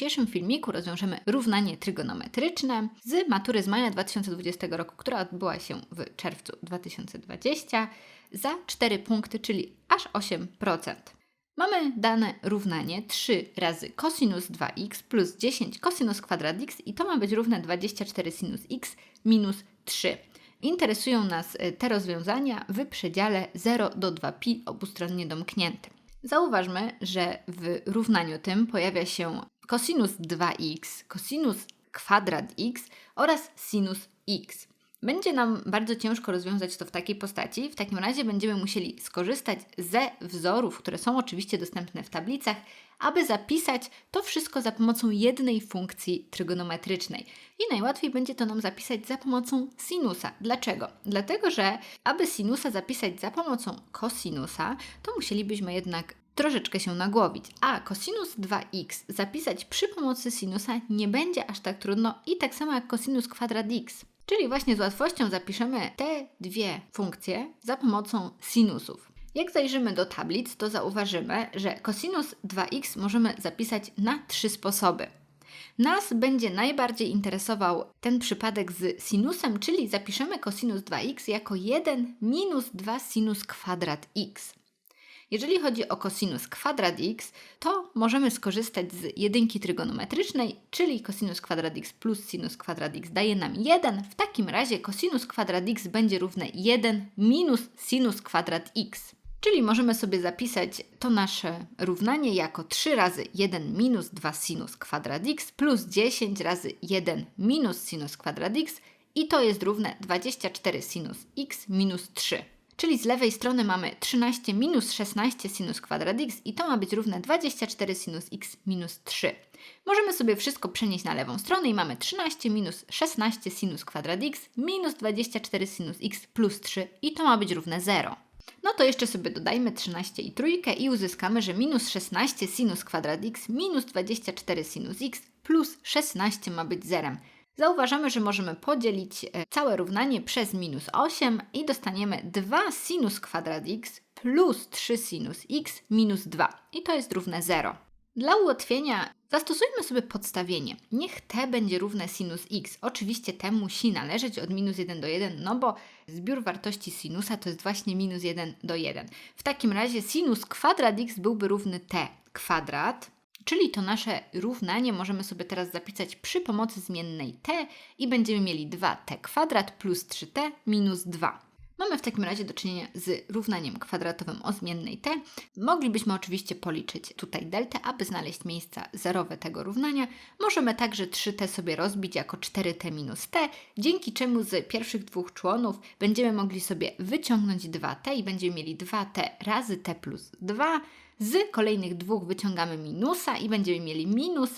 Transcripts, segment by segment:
dzisiejszym filmiku rozwiążemy równanie trygonometryczne z matury z maja 2020 roku, która odbyła się w czerwcu 2020 za 4 punkty, czyli aż 8%. Mamy dane równanie 3 razy cosinus 2x plus 10 cosinus kwadrat x i to ma być równe 24 sinus x minus 3. Interesują nas y, te rozwiązania w przedziale 0 do 2pi obustronnie domkniętym. Zauważmy, że w równaniu tym pojawia się cosinus 2x, cosinus kwadrat x oraz sinus x. Będzie nam bardzo ciężko rozwiązać to w takiej postaci. W takim razie będziemy musieli skorzystać ze wzorów, które są oczywiście dostępne w tablicach, aby zapisać to wszystko za pomocą jednej funkcji trygonometrycznej. I najłatwiej będzie to nam zapisać za pomocą sinusa. Dlaczego? Dlatego, że aby sinusa zapisać za pomocą kosinusa, to musielibyśmy jednak troszeczkę się nagłowić. A cosinus 2x zapisać przy pomocy sinusa nie będzie aż tak trudno i tak samo jak cosinus kwadrat x. Czyli właśnie z łatwością zapiszemy te dwie funkcje za pomocą sinusów. Jak zajrzymy do tablic, to zauważymy, że cosinus 2x możemy zapisać na trzy sposoby. Nas będzie najbardziej interesował ten przypadek z sinusem, czyli zapiszemy cosinus 2x jako 1 minus 2 sinus kwadrat x. Jeżeli chodzi o cosinus kwadrat x, to możemy skorzystać z jedynki trygonometrycznej, czyli cosinus kwadrat x plus sinus kwadrat x daje nam 1. W takim razie cosinus kwadrat x będzie równe 1 minus sinus kwadrat x. Czyli możemy sobie zapisać to nasze równanie jako 3 razy 1 minus 2 sinus kwadrat x plus 10 razy 1 minus sinus kwadrat x i to jest równe 24 sinus x minus 3. Czyli z lewej strony mamy 13 minus 16 sinus kwadrat x i to ma być równe 24 sinus x minus 3. Możemy sobie wszystko przenieść na lewą stronę i mamy 13 minus 16 sinus kwadrat x minus 24 sinus x plus 3 i to ma być równe 0. No to jeszcze sobie dodajmy 13 i trójkę i uzyskamy, że minus 16 sinus kwadrat x minus 24 sinus x plus 16 ma być zerem. Zauważamy, że możemy podzielić e, całe równanie przez minus 8 i dostaniemy 2 sinus kwadrat x plus 3 sinus x minus 2 i to jest równe 0. Dla ułatwienia zastosujmy sobie podstawienie. Niech t będzie równe sinus x. Oczywiście t musi należeć od minus 1 do 1, no bo zbiór wartości sinusa to jest właśnie minus 1 do 1. W takim razie sinus kwadrat x byłby równy t kwadrat Czyli to nasze równanie możemy sobie teraz zapisać przy pomocy zmiennej t i będziemy mieli 2t kwadrat plus 3t minus 2. Mamy w takim razie do czynienia z równaniem kwadratowym o zmiennej t. Moglibyśmy oczywiście policzyć tutaj deltę, aby znaleźć miejsca zerowe tego równania. Możemy także 3t sobie rozbić jako 4t minus t, dzięki czemu z pierwszych dwóch członów będziemy mogli sobie wyciągnąć 2t i będziemy mieli 2t razy t plus 2 z kolejnych dwóch wyciągamy minusa i będziemy mieli minus,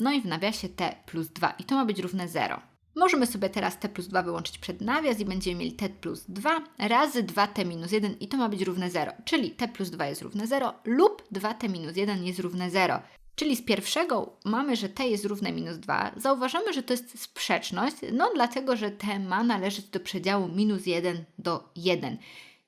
no i w nawiasie t plus 2 i to ma być równe 0. Możemy sobie teraz t plus 2 wyłączyć przed nawias i będziemy mieli t plus 2 razy 2t minus 1 i to ma być równe 0. Czyli t plus 2 jest równe 0 lub 2t minus 1 jest równe 0. Czyli z pierwszego mamy, że t jest równe minus 2. Zauważamy, że to jest sprzeczność, no dlatego, że t ma należeć do przedziału minus 1 do 1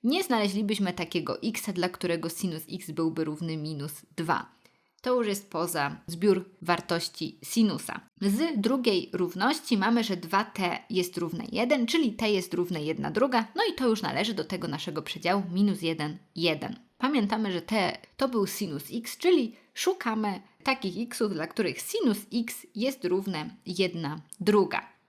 nie znaleźlibyśmy takiego x, dla którego sinus x byłby równy minus 2. To już jest poza zbiór wartości sinusa. Z drugiej równości mamy, że 2t jest równe 1, czyli t jest równe 1 druga, no i to już należy do tego naszego przedziału minus 1, 1. Pamiętamy, że t to był sinus x, czyli szukamy takich xów, dla których sinus x jest równe 1 druga.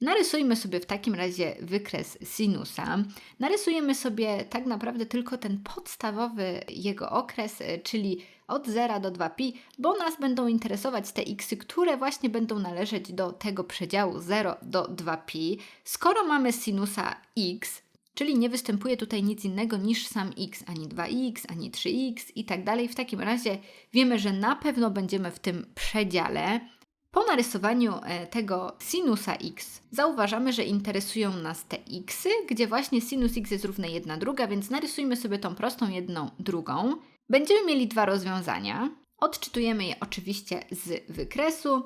Narysujmy sobie w takim razie wykres sinusa. Narysujemy sobie tak naprawdę tylko ten podstawowy jego okres, e, czyli od 0 do 2pi, bo nas będą interesować te xy, które właśnie będą należeć do tego przedziału 0 do 2pi. Skoro mamy sinusa x, czyli nie występuje tutaj nic innego niż sam x, ani 2x, ani 3x i tak dalej, w takim razie wiemy, że na pewno będziemy w tym przedziale. Po narysowaniu e, tego sinusa x zauważamy, że interesują nas te xy, gdzie właśnie sinus x jest równe 1 druga, więc narysujmy sobie tą prostą jedną drugą. Będziemy mieli dwa rozwiązania. Odczytujemy je oczywiście z wykresu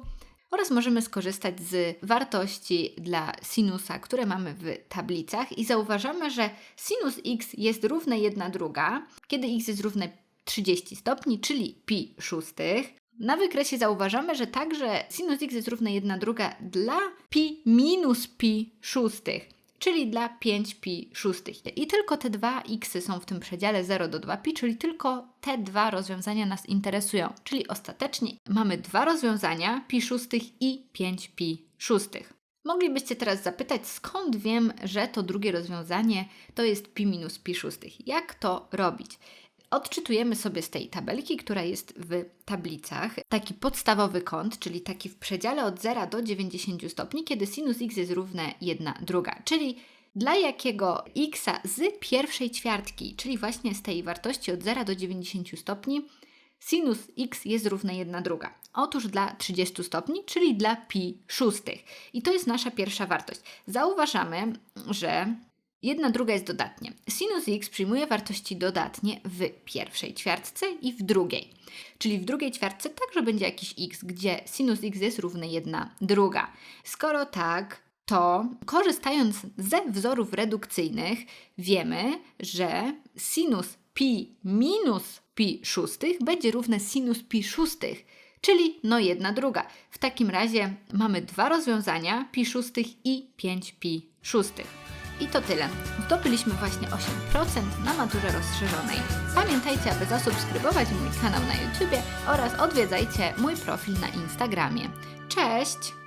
oraz możemy skorzystać z wartości dla sinusa, które mamy w tablicach i zauważamy, że sinus x jest równe 1 druga, kiedy x jest równe 30 stopni, czyli pi szóstych. Na wykresie zauważamy, że także sinus x jest równe 1 druga dla pi minus pi szóstych, czyli dla 5 pi szóstych. I tylko te dwa x są w tym przedziale 0 do 2 pi, czyli tylko te dwa rozwiązania nas interesują. Czyli ostatecznie mamy dwa rozwiązania pi szóstych i 5 pi szóstych. Moglibyście teraz zapytać, skąd wiem, że to drugie rozwiązanie to jest pi minus pi szóstych. Jak to robić? Odczytujemy sobie z tej tabelki, która jest w tablicach, taki podstawowy kąt, czyli taki w przedziale od 0 do 90 stopni, kiedy sinus x jest równe 1 druga, czyli dla jakiego x z pierwszej ćwiartki, czyli właśnie z tej wartości od 0 do 90 stopni, sinus x jest równe 1 druga. Otóż dla 30 stopni, czyli dla pi szóstych. I to jest nasza pierwsza wartość. Zauważamy, że jedna druga jest dodatnie. Sinus x przyjmuje wartości dodatnie w pierwszej ćwiartce i w drugiej. Czyli w drugiej ćwiartce także będzie jakiś x, gdzie sinus x jest równy 1 druga. Skoro tak, to korzystając ze wzorów redukcyjnych wiemy, że sinus pi minus pi szóstych będzie równe sinus pi szóstych, czyli no jedna druga. W takim razie mamy dwa rozwiązania, pi szóstych i 5 pi szóstych. I to tyle. Zdobyliśmy właśnie 8% na maturze rozszerzonej. Pamiętajcie, aby zasubskrybować mój kanał na YouTube oraz odwiedzajcie mój profil na Instagramie. Cześć!